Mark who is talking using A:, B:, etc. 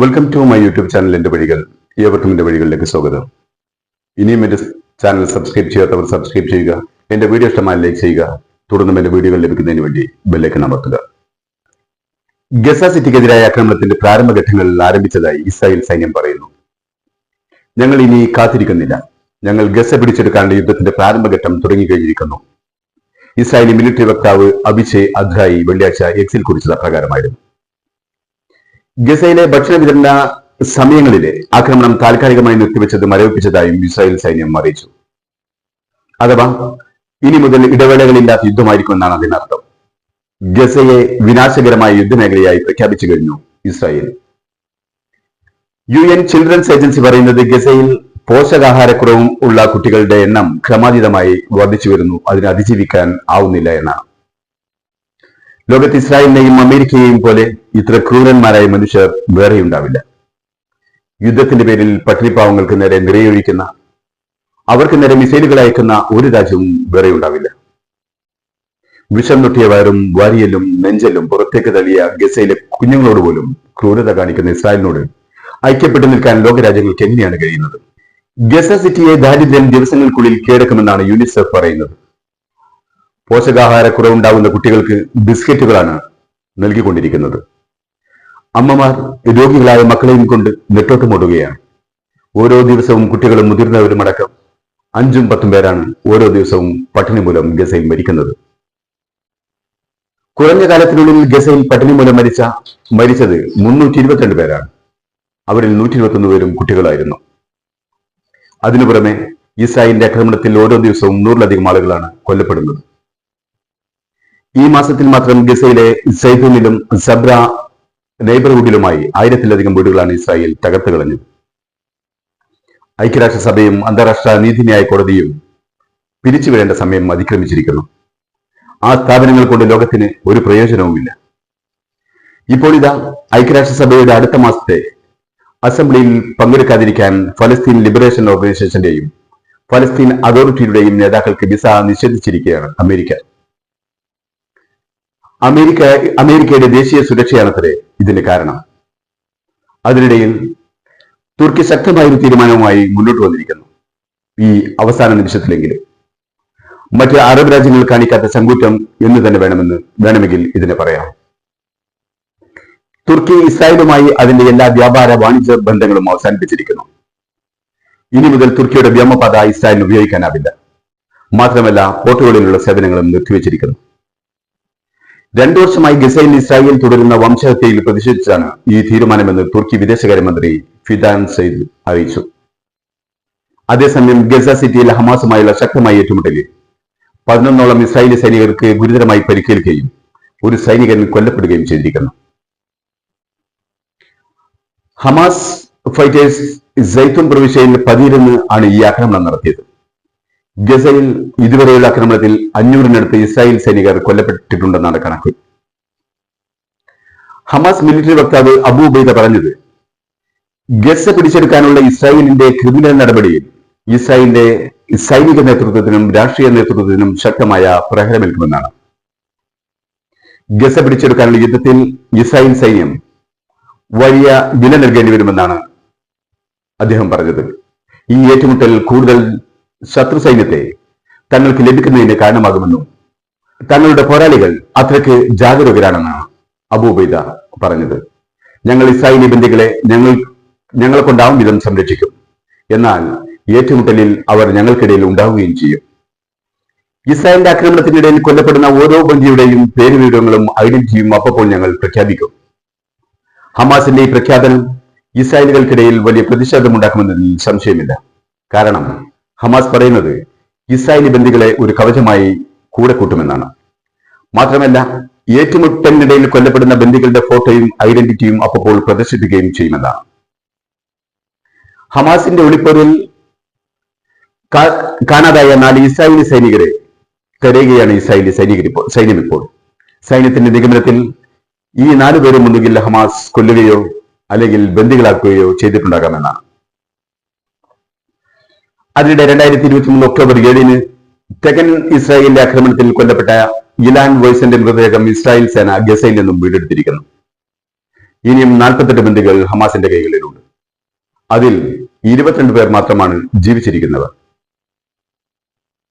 A: Welcome to my YouTube channel എന്റെ വഴികൾ. ഏവർക്കും എന്റെ വഴികളിലേക്ക് സ്വാഗതം. ഇനിയും എന്റെ ചാനൽ സബ്സ്ക്രൈബ് ചെയ്യാത്തവർ സബ്സ്ക്രൈബ് ചെയ്യുക. എന്റെ വീഡിയോ ഇഷ്ടമായി ലൈക്ക് ചെയ്യുക. തുടർന്നും എന്റെ വീഡിയോകൾ ലഭിക്കുന്നതിന് വേണ്ടി ബെല്ലേക്ക് അമർത്തുക. ഗസ സിറ്റിക്കെതിരായ ആക്രമണത്തിന്റെ പ്രാരംഭഘട്ടങ്ങളിൽ ആരംഭിച്ചതായി ഇസ്രായേൽ സൈന്യം പറയുന്നു. ഞങ്ങൾ ഇനി കാത്തിരിക്കുന്നില്ല. ഞങ്ങൾ ഗസ പിടിച്ചെടുക്കാനുള്ള യുദ്ധത്തിന്റെ പ്രാരംഭഘട്ടം തുടങ്ങിക്കഴിഞ്ഞിരിക്കുന്നു. ഇസ്രായേലി മിലിറ്ററി വക്താവ് അഭിഷേ അധ്രായി വെള്ളിയാഴ്ച എക്സിൽ കുറിച്ചത് അപ്രകാരമായിരുന്നു ഗസയിലെ ഭക്ഷണ വിതരണ സമയങ്ങളിലെ ആക്രമണം താൽക്കാലികമായി നിർത്തിവെച്ചത് മരവിപ്പിച്ചതായും ഇസ്രായേൽ സൈന്യം അറിയിച്ചു. അഥവാ ഇനി മുതൽ ഇടവേളകളില്ലാത്ത യുദ്ധമായിരിക്കുമെന്നാണ് അതിനർത്ഥം ഗസയെ വിനാശകരമായ യുദ്ധമേഖലയായി പ്രഖ്യാപിച്ചു കഴിഞ്ഞു Israel. U N children's agency പറയുന്നത് ഗസയിൽ പോഷകാഹാരക്കുറവും ഉള്ള കുട്ടികളുടെ എണ്ണം ക്രമാതീതമായി വർദ്ധിച്ചു വരുന്നു. അതിനെ അതിജീവിക്കാൻ ആവുന്നില്ല എന്നാണ്. ലോകത്ത് ഇസ്രായേലിനെയും അമേരിക്കയെയും പോലെ ഇത്ര ക്രൂരന്മാരായ മനുഷ്യർ വേറെയുണ്ടാവില്ല യുദ്ധത്തിന്റെ പേരിൽ പട്ടിണിപ്പാവങ്ങൾക്ക് നേരെ നിറയൊഴിക്കുന്ന അവർക്ക് നേരെ മിസൈലുകൾ അയക്കുന്ന ഒരു രാജ്യവും വേറെയുണ്ടാവില്ല വിഷം നുട്ടിയ വയറും വാരിയലും നെഞ്ചലും പുറത്തേക്ക് തള്ളിയ ഗസയിലെ കുഞ്ഞുങ്ങളോട് പോലും ക്രൂരത കാണിക്കുന്ന ഇസ്രായേലിനോട് ഐക്യപ്പെട്ടു നിൽക്കാൻ ലോകരാജ്യങ്ങൾക്ക് എങ്ങനെയാണ് കഴിയുന്നത്? ഗസ സിറ്റിയെ ദാരിദ്ര്യം ദിവസങ്ങൾക്കുള്ളിൽ കീഴടക്കുമെന്നാണ് യുനിസെഫ് പറയുന്നത്. പോഷകാഹാരക്കുറവുണ്ടാകുന്ന കുട്ടികൾക്ക് ബിസ്ക്കറ്റുകളാണ് നൽകിക്കൊണ്ടിരിക്കുന്നത്. അമ്മമാർ രോഗികളായ മക്കളെയും കൊണ്ട് നെട്ടോട്ടമോടുകയാണ് ഓരോ ദിവസവും കുട്ടികളും മുതിർന്നവരും അടക്കം അഞ്ചും പത്തും പേരാണ് ഓരോ ദിവസവും പട്ടിണി മൂലം ഗസയിൽ മരിക്കുന്നത്. കുറഞ്ഞ കാലത്തിനുള്ളിൽ ഗസയിൽ പട്ടിണി മൂലം മരിച്ച മരിച്ചത് മുന്നൂറ്റി ഇരുപത്തിരണ്ട് പേരാണ്. അവരിൽ നൂറ്റി ഇരുപത്തൊന്ന് പേരും കുട്ടികളായിരുന്നു. അതിനു പുറമെ ഇസ്രായേലിന്റെ ആക്രമണത്തിൽ ഓരോ ദിവസവും നൂറിലധികം ആളുകളാണ് കൊല്ലപ്പെടുന്നത്. ഈ മാസത്തിൽ മാത്രം ഗസയിലെ സൈഫൂണിലും സബ്ര നെയ്ബർഹുഡിലുമായി ആയിരത്തിലധികം വീടുകളാണ് ഇസ്രായേൽ തകർത്ത് കളഞ്ഞത്. ഐക്യരാഷ്ട്രസഭയും അന്താരാഷ്ട്ര നീതിന്യായ കോടതിയും പിരിച്ചുവിടേണ്ട സമയം അതിക്രമിച്ചിരിക്കുന്നു. ആ സ്ഥാപനങ്ങൾ കൊണ്ട് ലോകത്തിന് ഒരു പ്രയോജനവുമില്ല. ഇപ്പോൾ ഇതാ ഐക്യരാഷ്ട്രസഭയുടെ അടുത്ത മാസത്തെ അസംബ്ലിയിൽ പങ്കെടുക്കാതിരിക്കാൻ ഫലസ്തീൻ ലിബറേഷൻ ഓർഗനൈസേഷന്റെയും ഫലസ്തീൻ അതോറിറ്റിയുടെയും നേതാക്കൾക്ക് വിസ നിഷേധിച്ചിരിക്കുകയാണ് അമേരിക്ക. അമേരിക്ക അമേരിക്കയുടെ ദേശീയ സുരക്ഷയാണത്രേ ഇതിന് കാരണം. അതിനിടയിൽ തുർക്കി ശക്തമായ ഒരു തീരുമാനവുമായി മുന്നോട്ട് വന്നിരിക്കുന്നു ഈ അവസാന നിമിഷത്തിലെങ്കിലും. മറ്റ് അറബ് രാജ്യങ്ങൾ കാണിക്കാത്ത ചങ്കൂറ്റം എന്ന് തന്നെ വേണമെന്ന് വേണമെങ്കിൽ ഇതിനെ പറയാം. തുർക്കി ഇസ്രായേലുമായി അതിന്റെ എല്ലാ വ്യാപാര വാണിജ്യ ബന്ധങ്ങളും അവസാനിപ്പിച്ചിരിക്കുന്നു. ഇനി മുതൽ തുർക്കിയുടെ വ്യോമപാത ഇസ്രായേലിന് ഉപയോഗിക്കാനാവില്ല. മാത്രമല്ല പോർട്ടുകളിലുള്ള സേവനങ്ങളും നിർത്തിവെച്ചിരിക്കുന്നു. രണ്ടു വർഷമായി ഗസയിൽ ഇസ്രായേൽ തുടരുന്ന വംശഹത്യയിൽ പ്രതിഷേധിച്ചാണ് ഈ തീരുമാനമെന്ന് തുർക്കി വിദേശകാര്യമന്ത്രി ഫിദാൻ സെയ്ദ് അറിയിച്ചു. അതേസമയം ഗസ സിറ്റിയിൽ ഹമാസുമായുള്ള ശക്തമായ ഏറ്റുമുട്ടലിൽ പതിനൊന്നോളം ഇസ്രായേലി സൈനികർക്ക് ഗുരുതരമായി പരിക്കേൽക്കുകയും ഒരു സൈനികൻ കൊല്ലപ്പെടുകയും ചെയ്തിരിക്കുന്നു. ഹമാസ് ഫൈറ്റേഴ്സ് ജൈത്തും പ്രവിശ്യയിൽ പതിയിരുന്ന് ആണ് ഈ ആക്രമണം നടത്തിയത്. ഗസയിൽ ഇതുവരെയുള്ള ആക്രമണത്തിൽ അഞ്ഞൂറിനടുത്ത് ഇസ്രായേൽ സൈനികർ കൊല്ലപ്പെട്ടിട്ടുണ്ടെന്നാണ് കണക്ക്. ഹമാസ് മിലിറ്ററി വക്താവ് അബൂബൈദ പറഞ്ഞത് ഗസ പിടിച്ചെടുക്കാനുള്ള ഇസ്രായേലിന്റെ ക്രിമിനൽ നടപടിയിൽ ഇസ്രായേലിന്റെ സൈനിക നേതൃത്വത്തിനും രാഷ്ട്രീയ നേതൃത്വത്തിനും ശക്തമായ പ്രഹരമേൽക്കുമെന്നാണ്. ഗസ പിടിച്ചെടുക്കാനുള്ള യുദ്ധത്തിൽ ഇസ്രായേൽ സൈന്യം വലിയ വില നൽകേണ്ടി വരുമെന്നാണ് അദ്ദേഹം പറഞ്ഞത്. ഈ ഏറ്റുമുട്ടൽ കൂടുതൽ ശത്രു സൈന്യത്തെ തങ്ങൾക്ക് ലഭിക്കുന്നതിന് കാരണമാകുമെന്നും തങ്ങളുടെ പോരാളികൾ അത്രയ്ക്ക് ജാഗരൂകരാണെന്നാണ് അബൂബൈദ പറഞ്ഞത്. ഞങ്ങൾ ഇസ്രായേലി നിബന്ധികളെ ഞങ്ങൾ ഞങ്ങളെ കൊണ്ടാവും വിധം സംരക്ഷിക്കും. എന്നാൽ ഏറ്റുമുട്ടലിൽ അവർ ഞങ്ങൾക്കിടയിൽ ഉണ്ടാവുകയും ചെയ്യും. ഇസ്രായേലിന്റെ ആക്രമണത്തിനിടയിൽ കൊല്ലപ്പെടുന്ന ഓരോ ബന്ധിയുടെയും പേര് വിവരങ്ങളും ഐഡന്റിറ്റിയും അപ്പോൾ ഞങ്ങൾ പ്രഖ്യാപിക്കും. ഹമാസിന്റെ ഈ പ്രഖ്യാപനം ഇസ്രായേലുകൾക്കിടയിൽ വലിയ പ്രതിഷേധമുണ്ടാക്കുമെന്നതിൽ സംശയമില്ല. കാരണം ഹമാസ് പറയുന്നത് ഇസ്രായേലി ബന്ദികളെ ഒരു കവചമായി കൂടെ കൂട്ടുമെന്നാണ്. മാത്രമല്ല ഏറ്റുമുട്ടലിനിടയിൽ കൊല്ലപ്പെടുന്ന ബന്ദികളുടെ ഫോട്ടോയും ഐഡന്റിറ്റിയും അപ്പോൾ പ്രദർശിപ്പിക്കുകയും ചെയ്യുമെന്നാണ് ഹമാസിന്റെ ഒളിപ്പൊരിൽ കാണാതായ നാല് ഇസ്രായേലി സൈനികരെ തെരയുകയാണ് ഇസ്രായേലി സൈനികർ ഇപ്പോൾ സൈന്യം ഇപ്പോൾ. സൈന്യത്തിന്റെ നിഗമനത്തിൽ ഈ നാലുപേരും ഒന്നുകിൽ ഹമാസ് കൊല്ലുകയോ അല്ലെങ്കിൽ ബന്ദികളാക്കുകയോ ചെയ്തിട്ടുണ്ടാകാമെന്നാണ്. അതിനിടെ രണ്ടായിരത്തി ഇരുപത്തി മൂന്ന് ഒക്ടോബർ ഏഴിന് തെക്കൻ ഇസ്രായേലിന്റെ ആക്രമണത്തിൽ കൊല്ലപ്പെട്ട ഇലാൻ വോയ്സന്റെ മൃതദേഹം ഇസ്രായേൽ സേന ഗസയിൽ നിന്നും വീടെടുത്തിരിക്കുന്നു ഇനിയും നാൽപ്പത്തെട്ട് ബന്ധുക്കൾ ഹമാസിന്റെ കൈകളിലുണ്ട്. അതിൽ ഇരുപത്തിരണ്ട് പേർ മാത്രമാണ് ജീവിച്ചിരിക്കുന്നവർ.